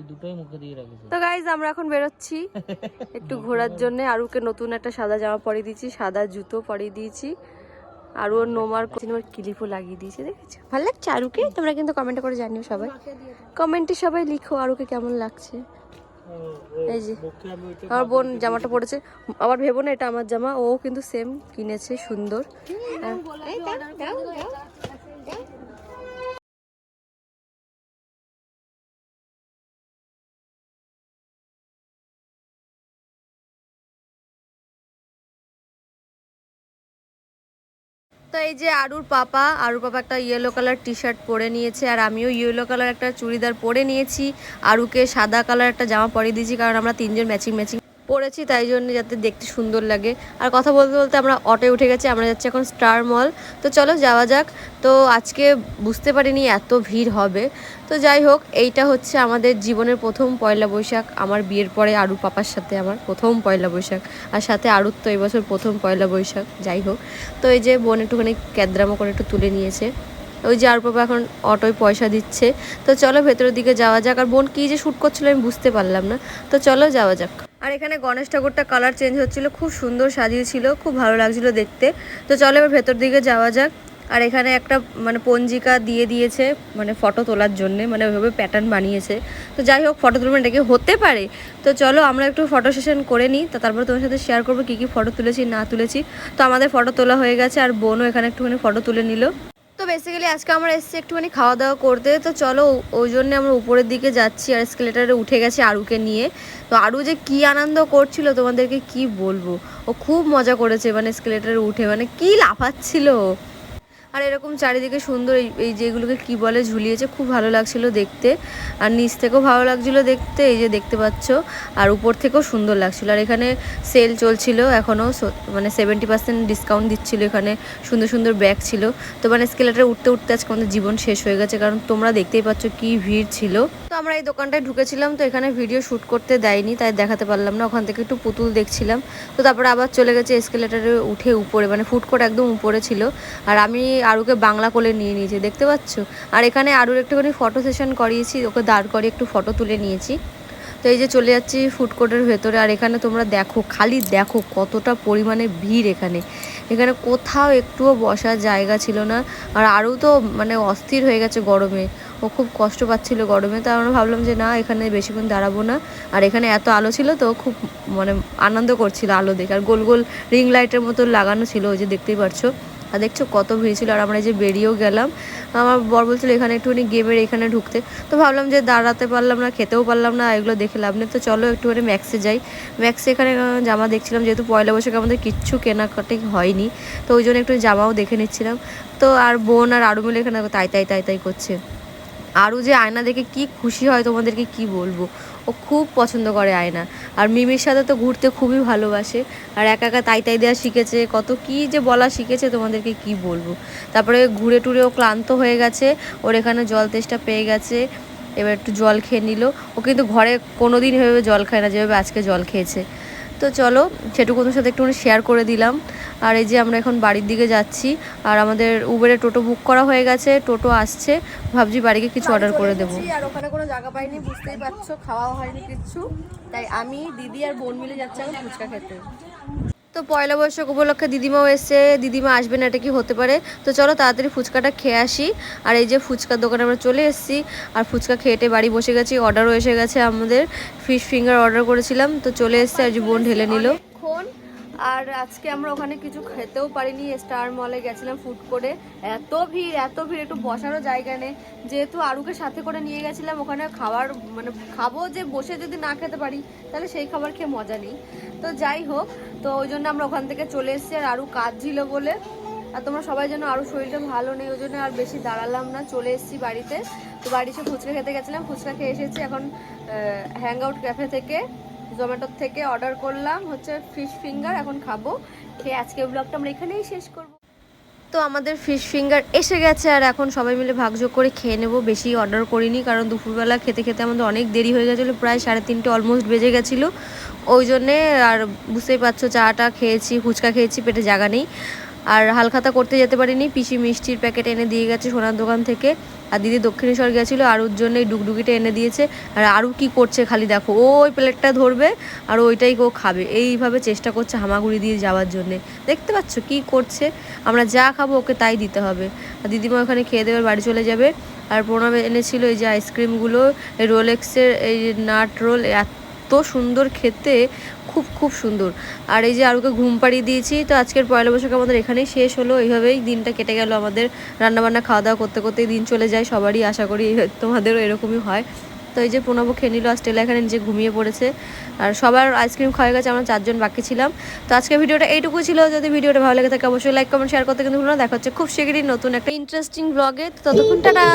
ওই দুটোই মুখে দিয়ে রেখেছে তো গাইজ আমরা এখন বেরোচ্ছি একটু ঘোরার জন্য আরুকে নতুন একটা সাদা জামা পরিয়ে দিয়েছি সাদা জুতো পরিয়ে দিয়েছি আর ওর নোমার সিনেমার ক্লিপও লাগিয়ে দিয়েছি দেখেছ ভালো লাগছে আরুকে তোমরা কিন্তু কমেন্ট করে জানিও সবাই কমেন্টে সবাই লিখো আরুকে কেমন লাগছে এই যে আমার বোন জামাটা পরেছে আবার ভেবো না এটা আমার জামা ও কিন্তু সেম কিনেছে সুন্দর তো এই যে আরুর পাপা আরুর পাপা একটা ইয়েলো কালার টি শার্ট পরে নিয়েছে আর আমিও ইয়েলো কালার একটা চুড়িদার পরে নিয়েছি। আরুকে সাদা কালার একটা জামা পরে দিয়েছি কারণ আমরা তিনজন ম্যাচিং ম্যাচিং পরেছি তাই জন্য যাতে দেখতে সুন্দর লাগে। আর কথা বলতে বলতে আমরা অটোয় উঠে গেছি, আমরা যাচ্ছি এখন স্টার মল। তো চলো যাওয়া যাক। তো আজকে বুঝতে পারিনি এত ভিড় হবে। তো যাই হোক, এইটা হচ্ছে আমাদের জীবনের প্রথম পয়লা বৈশাখ। আমার বিয়ের পরে আরু পাপার সাথে আমার প্রথম পয়লা বৈশাখ। আর সাথে আরুর তো এবছর প্রথম পয়লা বৈশাখ, যাই হোক। তো এই যে বোন একটুখানি ক্যাদ্রামা করে একটু তুলে নিয়েছে। ওই যে আর পাপা এখন অটোয় পয়সা দিচ্ছে। তো চলো ভেতরের দিকে যাওয়া যাক। আর বোন কী যে শ্যুট করছিল আমি বুঝতে পারলাম না। তো চলো যাওয়া যাক। আর এখানে গণেশ ঠাকুরটা কালার চেঞ্জ হচ্ছিল, খুব সুন্দর সাজিয়েছিল, খুব ভালো লাগছিল দেখতে। তো চলো এবার ভেতর দিকে যাওয়া যাক। আর এখানে একটা মানে পঞ্জিকা দিয়ে দিয়েছে মানে ফটো তোলার জন্যে মানে ওইভাবে প্যাটার্ন বানিয়েছে। তো যাই হোক ফটো তুলবেন এটা কি হতে পারে? তো চলো আমরা একটু ফটো সেশন করে নিই। তো তারপর তোমার সাথে শেয়ার করব কী কী ফটো তুলেছি, না তুলেছি। তো আমাদের ফটো তোলা হয়ে গেছে, আর বোনও এখানে একটুখানি ফটো তুলে নিল। তো বেসিক্যালি আজকে আমরা এসেছি একটুখানি খাওয়া দাওয়া করতে। তো চলো, ওই জন্য আমরা উপরের দিকে যাচ্ছি আর স্কেলেটারে উঠে গেছে আরুকে নিয়ে। তো আরু যে কি আনন্দ করছিল তোমাদেরকে কি বলব? ও খুব মজা করেছে মানে স্কেলেটারে উঠে। মানে কি লাফাচ্ছিল। আর এরকম চারিদিকে সুন্দর এই- এই যেগুলোকে কি বলে ঝুলিয়েছে, খুব ভালো লাগছিল দেখতে। আর নিচ থেকেও ভালো লাগছিল দেখতে, এই যে দেখতে পাচ্ছ। আর উপর থেকেও সুন্দর লাগছিল। আর এখানে সেল চলছিল এখনও মানে সেভেন্টি পার্সেন্ট ডিসকাউন্ট দিচ্ছিল এখানে, সুন্দর সুন্দর ব্যাগ ছিল। তো মানে স্কেলেটারে উঠতে উঠতে আজকে আমাদের জীবন শেষ হয়ে গেছে, কারণ তোমরা দেখতেই পাচ্ছ কি ভিড় ছিল। তো আমরা এই দোকানটায় ঢুকেছিলাম, তো এখানে ভিডিও শ্যুট করতে দেয়নি, তাই দেখাতে পারলাম না। ওখান থেকে একটু পুতুল দেখছিলাম। তো তারপরে আবার চলে গেছে এসকেলেটারে উঠে উপরে মানে ফুড কোর্ট একদম উপরে ছিল। আর আমি আরুকে বাংলা কোলে নিয়ে নিয়েছে, দেখতে পাচ্ছ? আর এখানে আরুর একটুখানি ফটো সেশন করিয়েছি, ওকে দাঁড় করে একটু ফটো তুলে নিয়েছি। তো এই যে চলে যাচ্ছি ফুড কোর্টের ভেতরে, আর এখানে তোমরা দেখো, খালি দেখো কতটা পরিমাণে ভিড় এখানে। এখানে কোথাও একটুও বসার জায়গা ছিল না, আর আরও তো মানে অস্থির হয়ে গেছে গরমে। ও খুব কষ্ট পাচ্ছিল গরমে, তাই আমরা ভাবলাম যে না, এখানে বেশিক্ষণ দাঁড়াবো না। আর এখানে এত আলো ছিল তো, খুব মানে আনন্দ করছিল আলো দেখে। আর গোল গোল রিং লাইটের মতো লাগানো ছিল, ওই যে দেখতেই পারছ। আর দেখছ কত ভিড় ছিল, আর আমরা যে বেরিয়েও গেলাম। আমার বর বলছিল এখানে একটুখানি গেমের, এখানে ঢুকতে। তো ভাবলাম যে দাঁড়াতে পারলাম না, খেতেও পারলাম না, এগুলো দেখে লাভ নেই। তো চলো একটুখানি ম্যাক্সে যাই। ম্যাক্সে এখানে জামা দেখছিলাম, যেহেতু পয়লা বৈশাখে আমাদের কিচ্ছু কেনাকাটি হয়নি। তো ওই জন্য একটু জামাও দেখে নিচ্ছিলাম। তো আর বোন আর আরও মিলে এখানে, তাই তাই তাই তাই করছে। আরও যে আয়না দেখে কি খুশি হয় তোমাদেরকে কি বলব? ও খুব পছন্দ করে আয়না। আর মিমির সাথে তো ঘুরতে খুবই ভালোবাসে। আর একা একা তাই তাই দেওয়া শিখেছে। কত কি যে বলা শিখেছে তোমাদেরকে কি বলব? তারপরে ঘুরে টুরে ও ক্লান্ত হয়ে গেছে। ওর এখানে জল তেষ্টা পেয়ে গেছে। এবার একটু জল খেয়ে নিল। ও কিন্তু ঘরে কোনো দিন এভাবে জল খায় না, যেভাবে আজকে জল খেয়েছে। তো চলো সেটুকু সাথে একটু শেয়ার করে দিলাম। আর এই যে আমরা এখন বাড়ির দিকে যাচ্ছি আর আমাদের উবেরে টোটো বুক করা হয়ে গেছে টোটো আসছে ভাবছি বাড়িকে কিছু অর্ডার করে দেবো। আর ওখানে কোনো জায়গা পাইনি বুঝতেই পারছ খাওয়াও হয়নি কিচ্ছু। তাই আমি দিদি আর বোন মিলে যাচ্ছি এখন ফুচকা খেতে। তো পয়লা বৈশাখ উপলক্ষে দিদিমাও এসছে দিদিমা আসবে না এটা কি হতে পারে? তো চলো তাড়াতাড়ি ফুচকাটা খেয়ে আসি। আর এই যে ফুচকার দোকানে আমরা চলে এসেছি আর ফুচকা খেয়েটে বাড়ি বসে গেছি অর্ডারও এসে গেছে আমাদের। ফিশ ফিঙ্গার অর্ডার করেছিলাম তো চলে এসছে আর যে বোন ঢেলে নিল। আর আজকে আমরা ওখানে কিছু খেতেও পারিনি স্টার মলে গেছিলাম ফুড করে এত ভিড় এত ভিড়, একটু বসারও জায়গা নেই। যেহেতু আরুকে সাথে করে নিয়ে গেছিলাম, ওখানে খাবার মানে খাব যে বসে যদি না খেতে পারি, তাহলে সেই খাবার খেয়ে মজা নেই। তো যাই হোক, তো ওই জন্য আমরা ওখান থেকে চলে এসেছি, আর আরও কাজ ছিল বলে। আর তোমরা সবাই যেন আরও শরীরটা ভালো নেই, ওই জন্য আর বেশি দাঁড়ালাম না, চলে এসেছি বাড়িতে। তো বাড়ি এসে ফুচকা খেতে গেছিলাম, ফুচকা খেয়ে এসেছি এখন হ্যাং আউট ক্যাফে থেকে। জোম্যাটোর থেকে অর্ডার করলাম, হচ্ছে ফিশ ফিঙ্গার এখন খাব। খেয়ে আজকে ব্লগটা আমরা এখানেই শেষ করব। তো আমাদের ফিশ ফিঙ্গার এসে গেছে, আর এখন সবাই মিলে ভাগযোগ করে খেয়ে নেব। বেশি অর্ডার করিনি, কারণ দুপুরবেলা খেতে খেতে আমাদের অনেক দেরি হয়ে গেছিল, প্রায় সাড়ে তিনটে অলমোস্ট বেজে গেছিল। ওই জন্যে আর বুঝতেই পারছ, চাটা খেয়েছি, ফুচকা খেয়েছি, পেটে জায়গা নেই। আর হালখাতা করতে যেতে পারিনি। পিসি মিষ্টির প্যাকেট এনে দিয়ে গেছে সোনার দোকান থেকে। আর দিদি দক্ষিণেশ্বর গেছিল আরুর জন্য এই ডুগডুগিটা এনে দিয়েছে। আর আরু কি করছে খালি দেখো, ও ওই প্লেটটা ধরবে আর ওইটাই ও খাবে। এইভাবে চেষ্টা করছে হামাগুড়ি দিয়ে যাওয়ার জন্যে। দেখতে পাচ্ছ কি করছে, আমরা যা খাব ওকে তাই দিতে হবে। আর দিদিমা ওখানে খেয়ে দেবে, বাড়ি চলে যাবে। আর প্রণব এনেছিল এই যে আইসক্রিমগুলো এই রোলেক্সের এই নাট রোল এত সুন্দর খেতে, খুব খুব সুন্দর। আর এই যে আরুকে ঘুম পাড়িয়ে দিয়েছি, তো আজকের পয়লা বৈশাখ আমাদের এখানেই শেষ হলো। এইভাবেই দিনটা কেটে গেল আমাদের। রান্নাবান্না খাওয়া দাওয়া করতে, করতেই দিন চলে যায়। সবারই আশা করি তোমাদেরও এরকমই হয়। তো এই যে প্রণব খেয়ে নিল স্টেলা এখানে নিজে ঘুমিয়ে পড়েছে। আর সবার আইসক্রিম খাওয়া গেছে, আমরা চারজন বাকি ছিলাম। তো আজকে ভিডিওটা এইটুকু ছিল। যদি ভিডিওটা ভালো লেগে থাকে, অবশ্যই লাইক কমেন্ট শেয়ার করতে কিন্তু ভুলো না। দেখা হচ্ছে খুব শীঘ্রই নতুন একটা ইন্টারেস্টিং ব্লগে ততক্ষণ টাটা!